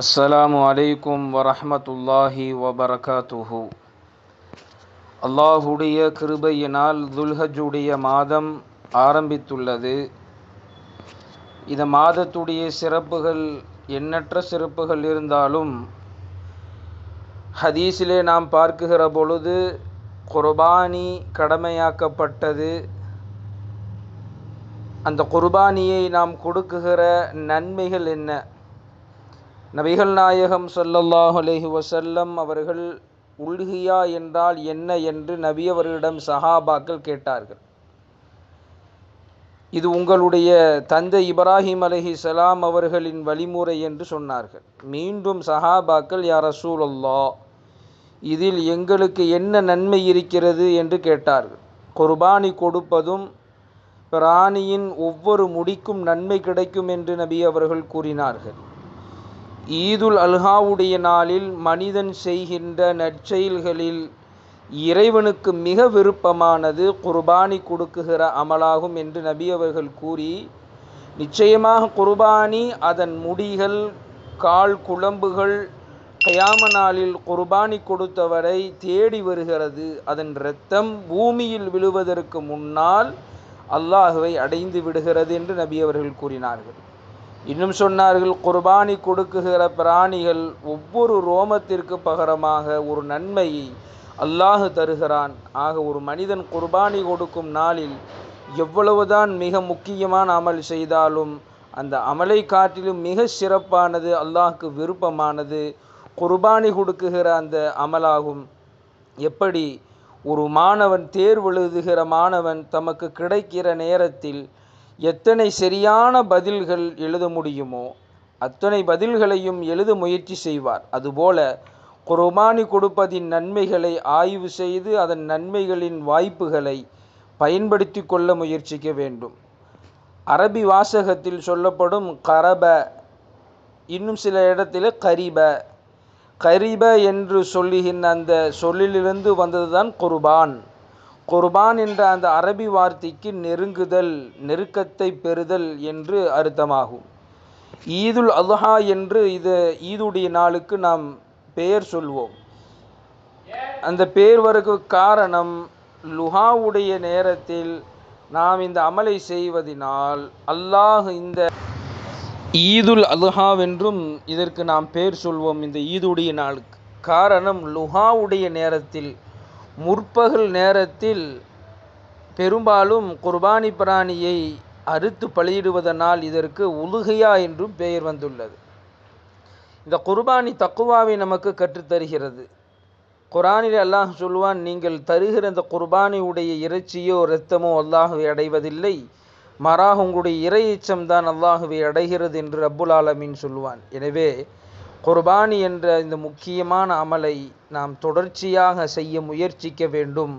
அஸ்ஸலாமு அலைக்கும் வரஹ்மத்துல்லாஹி வபரகாத்துஹு அல்லாஹுடைய கிருபையினால் துல்ஹஜுடைய மாதம் ஆரம்பித்துள்ளது. இந்த மாதத்துடைய சிறப்புகள் எண்ணற்ற சிறப்புகள் இருந்தாலும் ஹதீஸிலே நாம் பார்க்குகிற பொழுது குர்பானி கடமையாக்கப்பட்டது. அந்த குர்பானியை நாம் கொடுக்குகிற நன்மைகள் என்ன? நபிகள் நாயகம் ஸல்லல்லாஹு அலைஹி வசல்லம் அவர்கள் உல்ஹியா என்றால் என்ன என்று நபி அவர்களிடம் சஹாபாக்கள் கேட்டார்கள். இது உங்களுடைய தந்தை இப்ராஹிம் அலஹி சலாம் அவர்களின் வழிமுறை என்று சொன்னார்கள். மீண்டும் சஹாபாக்கள் யார் ரசூலல்லா இதில் எங்களுக்கு என்ன நன்மை இருக்கிறது? என்று கேட்டார்கள். குர்பானி கொடுப்பதும் பிராணியின் ஒவ்வொரு முடிக்கும் நன்மை கிடைக்கும் என்று நபி அவர்கள் கூறினார்கள். ஈதுல் அல்ஹாவுடைய நாளில் மனிதன் செய்கின்ற நற்செயல்களில் இறைவனுக்கு மிக விருப்பமானது குர்பானி கொடுக்குகிற அமலாகும் என்று நபி அவர்கள் கூறி நிச்சயமாக குர்பானி அதன் முடிகள் கால் குழம்புகள் கயாம நாளில் குர்பானி கொடுத்தவரை தேடி வருகிறது. அதன் இரத்தம் பூமியில் விழுவதற்கு முன்னால் அல்லாஹுவை அடைந்து விடுகிறது என்று நபி அவர்கள் கூறினார்கள். இன்னும் சொன்னார்கள் குர்பானி கொடுக்குகிற பிராணிகள் ஒவ்வொரு ரோமத்திற்கு பகரமாக ஒரு நன்மையை அல்லாஹ் தருகிறான். ஆக ஒரு மனிதன் குர்பானி கொடுக்கும் நாளில் எவ்வளவுதான் மிக முக்கியமான அமல் செய்தாலும் அந்த அமலை காட்டிலும் மிக சிறப்பானது அல்லாஹுக்கு விருப்பமானது குர்பானி கொடுக்குகிற அந்த அமலாகும். எப்படி? ஒரு மாணவன் தேர்வெழுதுகிற மாணவன் தமக்கு கிடைக்கிற நேரத்தில் எத்தனை சரியான பதில்கள் எழுத முடியுமோ அத்தனை பதில்களையும் எழுத முயற்சி செய்வார். அதுபோல குர்பானி கொடுப்பதின் நன்மைகளை ஆய்வு செய்து அதன் நன்மைகளின் வாய்ப்புகளை பயன்படுத்தி கொள்ள முயற்சிக்க வேண்டும். அரபி வாசகத்தில் சொல்லப்படும் கரப இன்னும் சில இடத்தில் கரிப. கரிப என்று சொல்லுகின்ற அந்த சொல்லிலிருந்து வந்ததுதான் குர்பான் குர்பான் என்ற அந்த அரபி வார்த்தைக்கு நெருங்குதல் நெருக்கத்தை பெறுதல் என்று அர்த்தமாகும். ஈதுல் அல்ஹா என்று இது ஈதுடைய நாளுக்கு நாம் பெயர் சொல்வோம். அந்த பெயர் வரக்கு காரணம் லுஹாவுடைய நேரத்தில் நாம் இந்த அமலை செய்வதனால் அல்லாஹ் இந்த ஈதுல் அல்ஹாவென்றும் இதற்கு நாம் பெயர் சொல்வோம் இந்த ஈதுடைய நாளுக்கு. காரணம் லுஹாவுடைய நேரத்தில் முற்பகல் நேரத்தில் பெரும்பாலும் குர்பானி பிராணியை அறுத்து பலியிடுவதனால் இதற்கு உலுகையா என்றும் பெயர் வந்துள்ளது. இந்த குர்பானி தக்குவாவை நமக்கு கற்றுத்தருகிறது. குரானில் அல்லாஹ் சொல்வான் நீங்கள் தருகிற இந்த குர்பானி உடைய இறைச்சியோ இரத்தமோ அல்லாஹுவை அடைவதில்லை. மாறாக உங்களுடைய இறை எச்சம்தான் அல்லாஹுவை அடைகிறது என்று அப்புல் ஆலமின் சொல்வான். எனவே குர்பானி என்ற இந்த முக்கியமான அமலை நாம் தொடர்ச்சியாக செய்ய முயற்சிக்க வேண்டும்.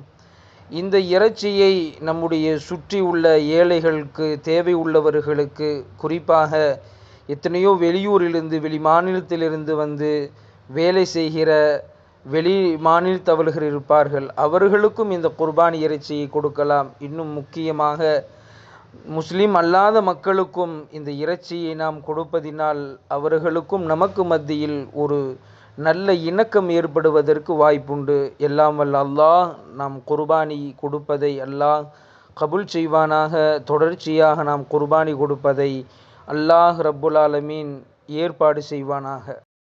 இந்த இறைச்சியை நம்முடைய சுற்றி உள்ள ஏழைகளுக்கு தேவை உள்ளவர்களுக்கு குறிப்பாக எத்தனையோ வெளியூரிலிருந்து வெளி மாநிலத்திலிருந்து வந்து வேலை செய்கிற வெளி மாநிலத்தவர்கள் இருப்பார்கள். அவர்களுக்கும் இந்த குர்பானி இறைச்சியை கொடுக்கலாம். இன்னும் முக்கியமாக முஸ்லீம் அல்லாத மக்களுக்கும் இந்த இறைச்சியை நாம் கொடுப்பதினால் அவர்களுக்கும் நமக்கு மத்தியில் ஒரு நல்ல இணக்கம் ஏற்படுவதற்கு வாய்ப்புண்டு. எல்லாம் வல்ல அல்லாஹ் நாம் குர்பானி கொடுப்பதை அல்லாஹ் கபுல் செய்வானாக. தொடர்ச்சியாக நாம் குர்பானி கொடுப்பதை அல்லாஹ் ரப்புல் ஆலமீன் ஏற்பாடு செய்வானாக.